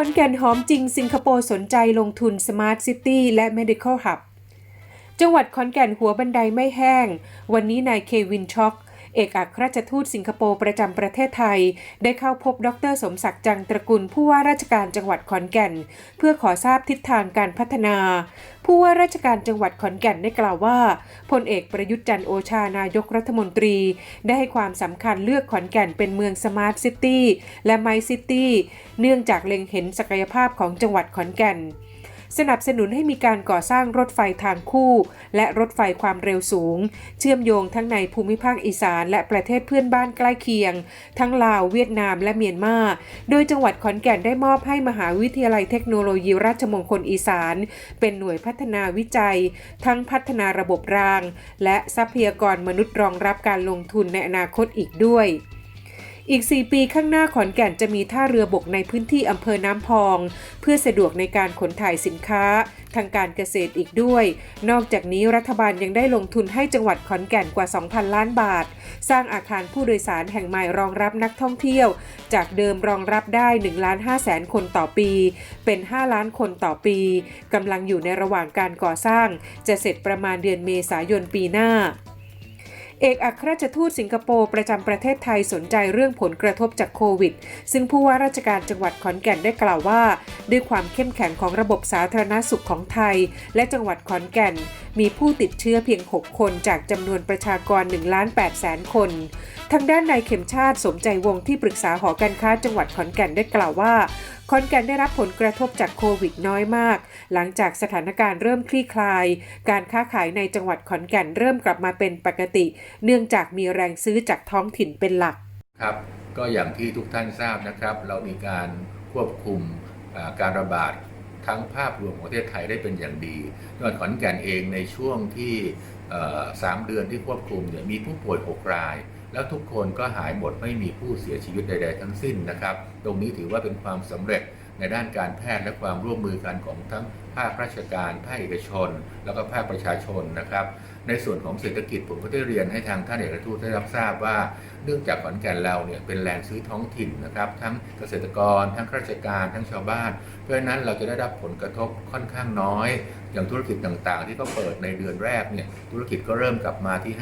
อนแก่นหอมจริงสิงคโปร์สนใจลงทุนสมาร์ทซิตี้และ Medical Hub จังหวัดขอนแก่นหัวบันไดไม่แห้ง วันนี้นายเควินช็อก เอกอัครราชทูตสิงคโปร์ประจำประเทศไทย ได้เข้าพบดรสมศักดิ์จังตระกูลผู้ว่าราชการจังหวัดขอนแก่น เพื่อขอทราบทิศทางการพัฒนา ผู้ว่าราชการจังหวัดขอนแก่นได้กล่าวว่าพลเอกประยุทธ์จันทร์โอชานายกรัฐมนตรี ได้ให้ความสำคัญเลือกขอนแก่นเป็นเมืองสมาร์ทซิตี้และไมซิตี้เนื่องจากเล็งเห็นศักยภาพของจังหวัดขอนแก่น สนับสนุนให้มีการก่อสร้างรถไฟทางคู่ และรถไฟความเร็วสูง เชื่อมโยงทั้งในภูมิภาคอีสาน และประเทศเพื่อนบ้านใกล้เคียง ทั้งลาวเวียดนามและเมียนมา โดยจังหวัดขอนแก่นได้มอบให้มหาวิทยาลัยเทคโนโลยีราชมงคลอีสาน เป็นหน่วยพัฒนาวิจัย ทั้งพัฒนาระบบราง และทรัพยากรมนุษย์รองรับการลงทุนในอนาคตอีกด้วย อีก 4 ปีข้างหน้าขอนแก่นจะมีท่าเรือบกในพื้นที่อำเภอน้ำพอง เพื่อสะดวกในการขนถ่ายสินค้า ทางการเกษตรอีกด้วย นอกจากนี้รัฐบาลยังได้ลงทุนให้จังหวัดขอนแก่นกว่า 2,000 ล้านบาท สร้างอาคารผู้โดยสารแห่งใหม่รองรับนักท่องเที่ยว จากเดิมรองรับได้1ล้าน5แสนคนต่อปี เป็น 5 ล้านคนต่อปีกำลังอยู่ในระหว่างการก่อสร้าง จะเสร็จประมาณเดือนเมษายนปีหน้า เอกอัครราชทูตสิงคโปร์ประจำประเทศไทยสนใจเรื่องผลกระทบจากโควิด ซึ่งผู้ว่าราชการจังหวัดขอนแก่นได้กล่าวว่า ด้วยความเข้มแข็งของระบบสาธารณสุขของไทย และจังหวัดขอนแก่น มีผู้ติดเชื้อเพียง 6 คนจากจำนวนประชากร1ล้าน8แสนคน ทางด้านนายเข็มชาติสมใจวงที่ปรึกษาหอการค้าจังหวัดขอนแก่นได้กล่าวว่าขอนแก่นได้รับผลกระทบจากโควิดน้อยมาก หลังจากสถานการณ์เริ่มคลี่คลาย การค้าขายในจังหวัดขอนแก่นเริ่มกลับมาเป็นปกติ เนื่องจากมีแรงซื้อจากท้องถิ่นเป็นหลัก ครับ ก็อย่างที่ทุกท่านทราบนะครับ เรามีการควบคุมการระบาดทั้งภาพรวมของประเทศไทยได้เป็นอย่างดีจังหวัดขอนแก่นเองในช่วงที่สามเดือนที่ควบคุมเนี่ยมีผู้ป่วย 6 ราย แล้วทุกคนก็หายหมดไม่มีผู้เสียชีวิตใด ๆ ทั้งสิ้นนะครับ ตรงนี้ถือว่าเป็นความสำเร็จในด้านการแพทย์และความร่วมมือกันของทั้งภาคราชการภาคเอกชน แล้วก็ภาคประชาชนนะครับ ในส่วนของเศรษฐกิจผมก็ได้เรียนให้ทางท่านเอกทูตได้รับทราบว่า เนื่องจากขอนแก่นเราเนี่ยเป็นแหล่งซื้อท้องถิ่นนะครับทั้งเกษตรกร ทั้งข้าราชการทั้งชาวบ้าน เพราะฉะนั้นเราจะได้รับผลกระทบค่อนข้างน้อย อย่างธุรกิจต่างๆ ที่เขาเปิดในเดือนแรกเนี่ยธุรกิจก็เริ่มกลับมาที่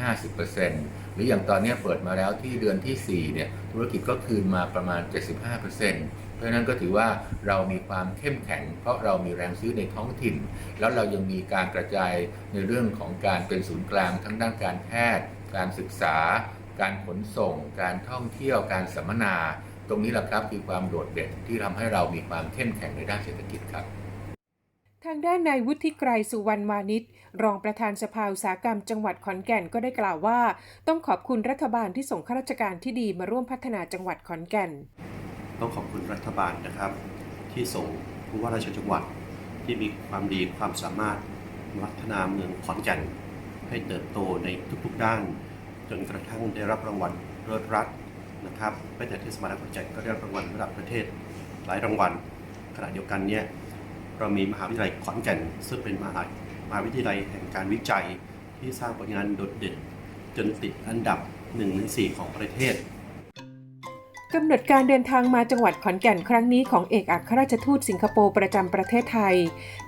50%หรืออย่างตอนนี้เปิดมาแล้วที่เดือนที่4เนี่ยธุรกิจก็คืนมาประมาณ 75%เพราะฉะนั้นก็ถือว่าเรามีความเข้มแข็ง เพราะเรามีแรงซื้อในท้องถิ่น แล้วเรายังมีการกระจายในเรื่องของการเป็นศูนย์กลางทั้งด้านการแพทย์ การศึกษา การขนส่ง การท่องเที่ยว การสัมมนา ตรงนี้แหละครับคือความโดดเด่นที่ทำให้เรามีความเข้มแข็งในด้านเศรษฐกิจครับ ทางด้านนายวุฒิไกรสุวรรณวานิชรองประธานสภาอุตสาหกรรมจังหวัดขอนแก่นก็ได้กล่าวว่า ต้องขอบคุณรัฐบาลที่ส่งข้าราชการที่ดีมาร่วมพัฒนาจังหวัดขอนแก่น ต้องขอบคุณรัฐบาลนะครับ ที่ส่งผู้ว่าราชจังหวัดที่มีความดีความสามารถพัฒนาเมืองขอนแก่น ให้เติบโตในทุกๆด้าน จนกระทั่งได้รับรางวัลเลิศรัฐนะครับไม่แต่เทศบาลนครขอนแก่นก็ได้รับรางวัลระดับประเทศหลายรางวัล ขณะเดียวกันเนี่ยเรามีมหาวิทยาลัยขอนแก่น ซึ่งเป็นมหามหาวิทยาลัยแห่งการวิจัยที่สร้างผลงานโดดเด่นจนติดอันดับ1ใน4ของประเทศ กำหนดการเดินทางมาจังหวัดขอนแก่นครั้งนี้ของเอกอัครราชทูตสิงคโปร์ประจำประเทศไทย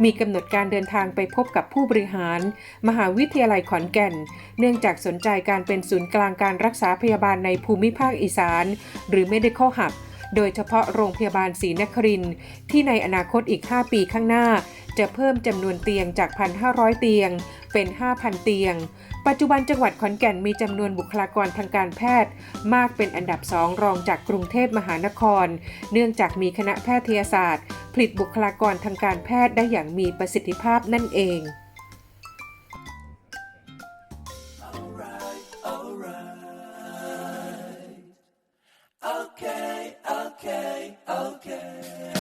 มีกำหนดการเดินทางไปพบกับผู้บริหาร มหาวิทยาลัยขอนแก่น เนื่องจากสนใจการเป็นศูนย์กลางการรักษาพยาบาลในภูมิภาคอีสาน หรือ Medical Hub โดยเฉพาะโรงพยาบาลศรีนครินที่ในอนาคตอีก 5 ปีข้างหน้า จะเพิ่มจำนวนเตียงจาก 1,500 เตียง เป็น 5,000 เตียง ปัจจุบันจังหวัดขอนแก่นมีจำนวนบุคลากรทางการแพทย์ มากเป็นอันดับสองรองจากกรุงเทพมหานคร เนื่องจากมีคณะแพทยศาสตร์ ผลิตบุคลากรทางการแพทย์ได้อย่างมีประสิทธิภาพนั่นเอง